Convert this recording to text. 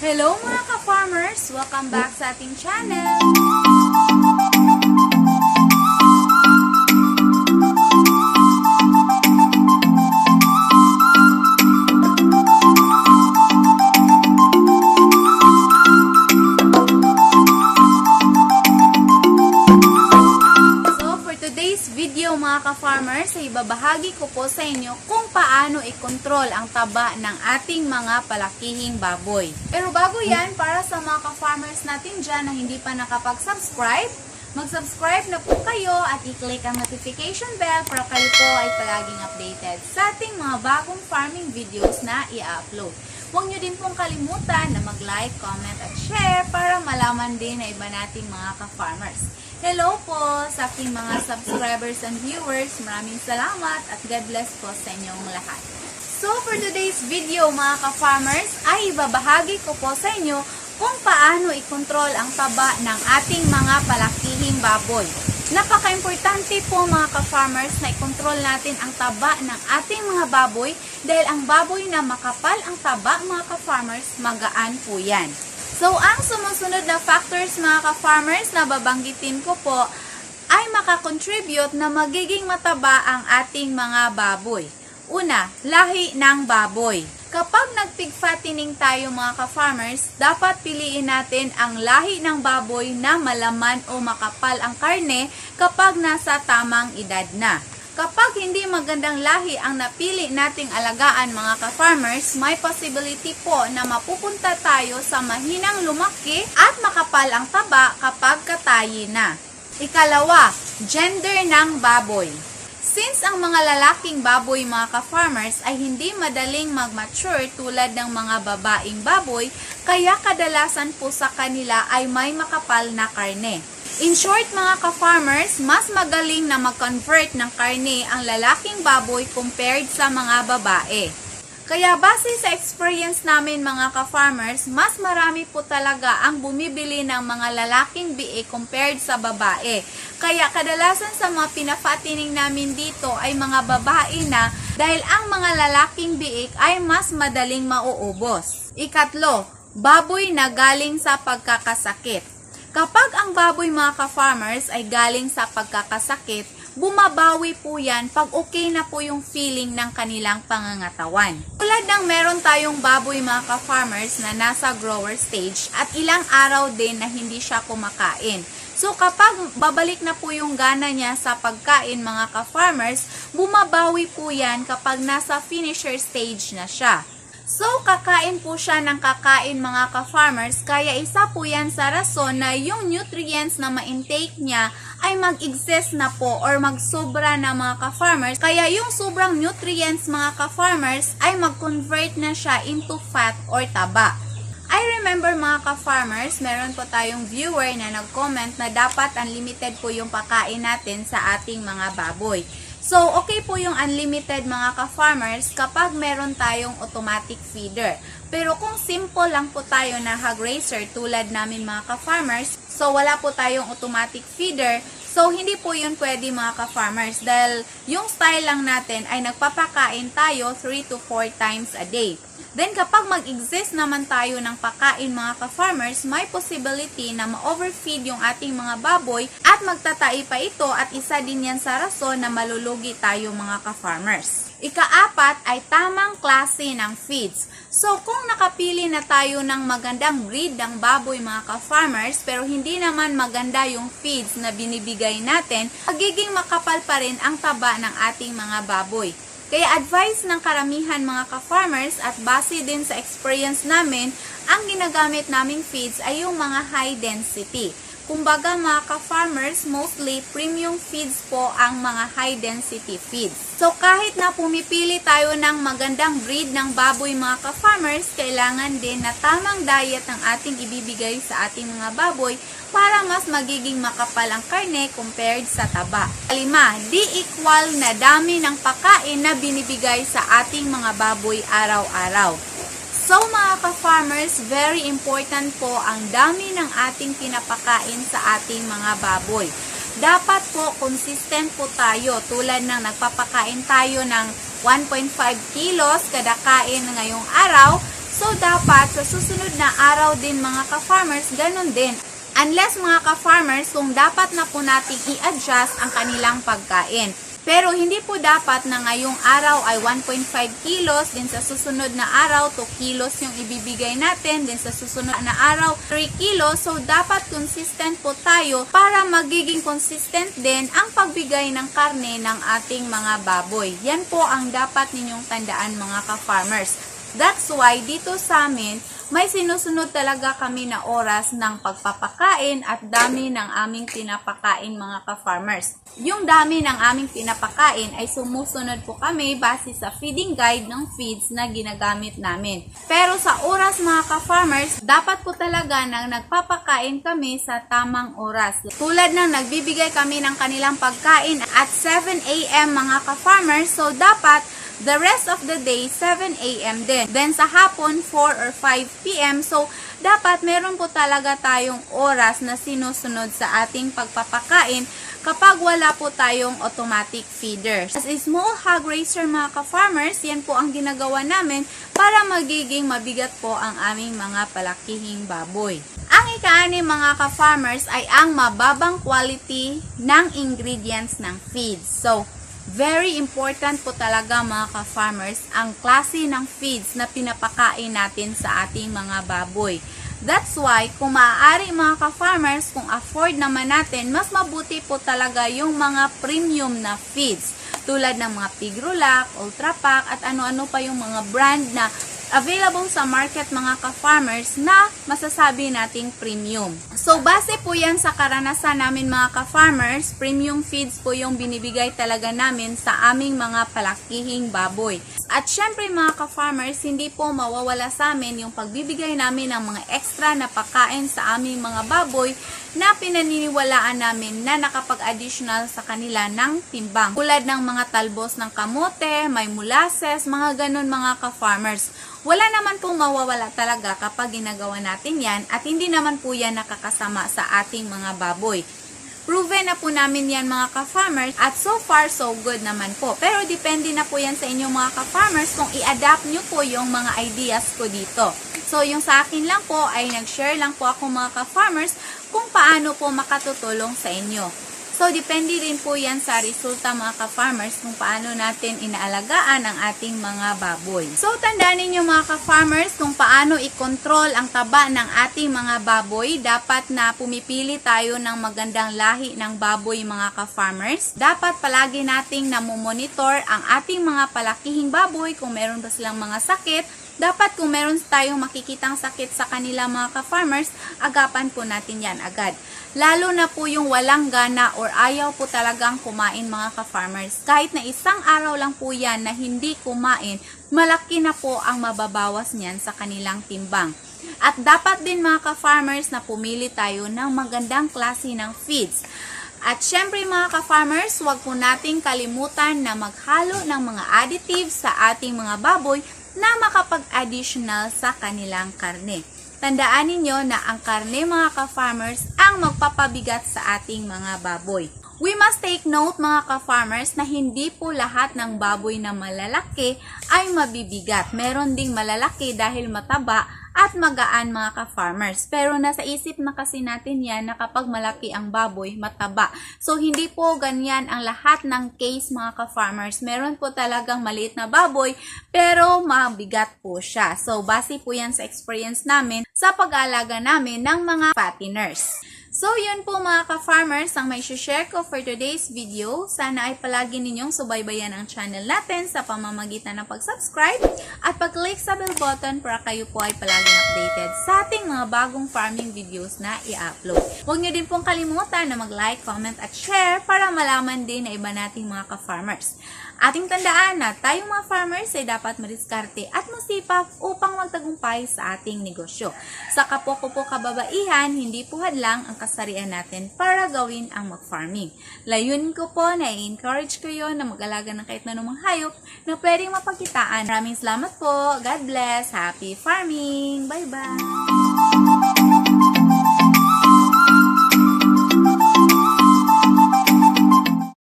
Hello mga ka-farmers! Welcome back sa ating channel! Mga ka-farmers, ay ibabahagi ko po sa inyo kung paano i-control ang taba ng ating mga palakihing baboy. Pero bago yan, para sa mga ka-farmers natin dyan na hindi pa nakapag-subscribe, mag-subscribe na po kayo at i-click ang notification bell para kayo po ay palaging updated sa ating mga bagong farming videos na i-upload. Huwag nyo din pong kalimutan na mag-like, comment at share para malaman din na iba nating mga ka-farmers. Hello po sa aking mga subscribers and viewers. Maraming salamat at God bless po sa inyong lahat. So for today's video mga ka-farmers ay ibabahagi ko po sa inyo kung paano i-control ang taba ng ating mga palakihing baboy. Napaka-importante po mga ka-farmers na i-control natin ang taba ng ating mga baboy dahil ang baboy na makapal ang taba mga ka-farmers, magaan po yan. So, ang sumusunod na factors mga ka-farmers na babanggitin ko po ay makakontribute na magiging mataba ang ating mga baboy. Una, lahi ng baboy. Kapag nag-pig fattening tayo mga ka-farmers, dapat piliin natin ang lahi ng baboy na malaman o makapal ang karne kapag nasa tamang edad na. Kapag hindi magandang lahi ang napili nating alagaan mga ka-farmers, may possibility po na mapupunta tayo sa mahinang lumaki at makapal ang taba kapag katayi na. Ikalawa, gender ng baboy. Since ang mga lalaking baboy mga ka-farmers ay hindi madaling mag-mature tulad ng mga babaeng baboy, kaya kadalasan po sa kanila ay may makapal na karne. In short mga ka-farmers, mas magaling na mag-convert ng karne ang lalaking baboy compared sa mga babae. Kaya base sa experience namin mga ka-farmers, mas marami po talaga ang bumibili ng mga lalaking biik compared sa babae. Kaya kadalasan sa mga pinafatining namin dito ay mga babae na dahil ang mga lalaking biik ay mas madaling mauubos. Ikatlo, baboy na galing sa pagkakasakit. Kapag ang baboy mga ka-farmers ay galing sa pagkakasakit, bumabawi po yan pag okay na po yung feeling ng kanilang pangangatawan. Tulad ng meron tayong baboy mga ka-farmers na nasa grower stage at ilang araw din na hindi siya kumakain. So kapag babalik na po yung gana niya sa pagkain mga ka-farmers, bumabawi po yan kapag nasa finisher stage na siya. So, kakain po siya ng kakain mga ka-farmers, kaya isa po yan sa rason na yung nutrients na ma-intake niya ay mag-exist na po or magsobra na mga ka-farmers. Kaya yung sobrang nutrients mga ka-farmers ay mag-convert na siya into fat or taba. I remember mga ka-farmers, meron po tayong viewer na nag-comment na dapat unlimited po yung pakain natin sa ating mga baboy. So, okay po yung unlimited mga ka-farmers kapag meron tayong automatic feeder. Pero kung simple lang po tayo na hog raiser tulad namin mga ka-farmers, so wala po tayong automatic feeder, so hindi po yun pwede mga ka-farmers dahil yung style lang natin ay nagpapakain tayo 3 to 4 times a day. Then kapag mag-exist naman tayo ng pakain mga ka-farmers, may possibility na ma-overfeed yung ating mga baboy at magtatai pa ito at isa din yan sa rason na malulugi tayo mga ka-farmers. Ikaapat ay tamang klase ng feeds. So kung nakapili na tayo ng magandang breed ng baboy mga ka-farmers pero hindi naman maganda yung feeds na binibigay natin, magiging makapal pa rin ang taba ng ating mga baboy. Kaya advice ng karamihan mga ka-farmers at base din sa experience namin, ang ginagamit naming feeds ay yung mga high density. Kumbaga mga ka-farmers, mostly premium feeds po ang mga high density feeds. So kahit na pumipili tayo ng magandang breed ng baboy mga ka-farmers, kailangan din na tamang diet ang ating ibibigay sa ating mga baboy para mas magiging makapal ang karne compared sa taba. Lima, di equal na dami ng pagkain na binibigay sa ating mga baboy araw-araw. So mga ka-farmers, very important po ang dami ng ating pinapakain sa ating mga baboy. Dapat po consistent po tayo tulad ng nagpapakain tayo ng 1.5 kilos kada kain ngayong araw. So, dapat sa susunod na araw din mga ka-farmers, ganun din. Unless mga ka-farmers, kung dapat na po nating i-adjust ang kanilang pagkain. Pero hindi po dapat na ngayong araw ay 1.5 kilos, din sa susunod na araw 2 kilos yung ibibigay natin, din sa susunod na araw 3 kilos. So dapat consistent po tayo para magiging consistent din ang pagbigay ng karne ng ating mga baboy. Yan po ang dapat ninyong tandaan mga ka-farmers. That's why dito sa amin, may sinusunod talaga kami na oras ng pagpapakain at dami ng aming pinapakain mga ka-farmers. Yung dami ng aming pinapakain ay sumusunod po kami base sa feeding guide ng feeds na ginagamit namin. Pero sa oras mga ka-farmers, dapat po talaga nang nagpapakain kami sa tamang oras. Tulad ng nagbibigay kami ng kanilang pagkain at 7 a.m. mga ka-farmers, so dapat The rest of the day, 7 a.m. din. Then sa hapon, 4 or 5 p.m. So, dapat meron po talaga tayong oras na sinusunod sa ating pagpapakain kapag wala po tayong automatic feeder. As a small hog raiser mga ka-farmers, yan po ang ginagawa namin para magiging mabigat po ang aming mga palakihing baboy. Ang ikaani mga ka-farmers ay ang mababang quality ng ingredients ng feeds. So, Very important po talaga mga ka-farmers ang klase ng feeds na pinapakain natin sa ating mga baboy. That's why, kung maaari mga ka-farmers, kung afford naman natin, mas mabuti po talaga yung mga premium na feeds. Tulad ng mga Pigrulac, Ultra Pack, at ano-ano pa yung mga brand na available sa market mga ka-farmers na masasabi nating premium. So, base po yan sa karanasan namin mga ka-farmers, premium feeds po yung binibigay talaga namin sa aming mga palakihing baboy. At syempre mga ka-farmers, hindi po mawawala sa amin yung pagbibigay namin ng mga extra na pagkain sa aming mga baboy na pinaniniwalaan namin na nakapag-additional sa kanila ng timbang. Tulad ng mga talbos ng kamote, may molasses, mga ganun mga ka-farmers. Wala naman pong mawawala talaga kapag ginagawa natin yan at hindi naman po yan nakakasama sa ating mga baboy. Proven na po namin yan mga ka-farmers at so far so good naman po. Pero depende na po yan sa inyong mga ka-farmers kung i-adapt nyo po yung mga ideas ko dito. So yung sa akin lang po ay nag-share lang po ako mga ka-farmers kung paano po makatutulong sa inyo. So, depende din po yan sa resulta mga ka-farmers kung paano natin inaalagaan ang ating mga baboy. So, tandaan ninyo mga ka-farmers kung paano i-control ang taba ng ating mga baboy. Dapat na pumipili tayo ng magandang lahi ng baboy mga ka-farmers. Dapat palagi nating namumonitor ang ating mga palakihing baboy kung meron ba silang mga sakit dapat kung meron tayong makikitang sakit sa kanila mga ka-farmers, agapan po natin yan agad. Lalo na po yung walang gana or ayaw po talagang kumain mga ka-farmers. Kahit na isang araw lang po yan na hindi kumain, malaki na po ang mababawas niyan sa kanilang timbang. At dapat din mga ka-farmers na pumili tayo ng magandang klase ng feeds. At syempre mga ka-farmers, huwag po nating kalimutan na maghalo ng mga additives sa ating mga baboy na makapag-additional sa kanilang karne. Tandaan ninyo na ang karne mga ka-farmers ang magpapabigat sa ating mga baboy. We must take note mga ka-farmers na hindi po lahat ng baboy na malalaki ay mabibigat. Meron ding malalaki dahil mataba at magaan mga ka-farmers. Pero nasa isip na kasi natin yan na kapag malaki ang baboy, mataba. So hindi po ganyan ang lahat ng case mga ka-farmers. Meron po talagang maliit na baboy pero mabigat po siya. So base po yan sa experience namin sa pag-aalaga namin ng mga fatteners. So, yun po mga ka-farmers ang may share ko for today's video. Sana ay palagi ninyong subaybayan ang channel natin sa pamamagitan ng pag-subscribe at pag-click sa bell button para kayo po ay palaging updated sa ating mga bagong farming videos na i-upload. Huwag nyo din pong kalimutan na mag-like, comment at share para malaman din na iba nating mga ka-farmers. Ating tandaan na tayong mga farmers ay dapat madiskarte at masipag upang magtagumpay sa ating negosyo. Sa kapwa ko po kababaihan, hindi po hadlang ang kasarian natin para gawin ang mag-farming. Layunin ko po na i-encourage kayo na mag-alaga ng kahit na hayop na pwedeng mapagkitaan. Maraming salamat po. God bless. Happy farming. Bye-bye.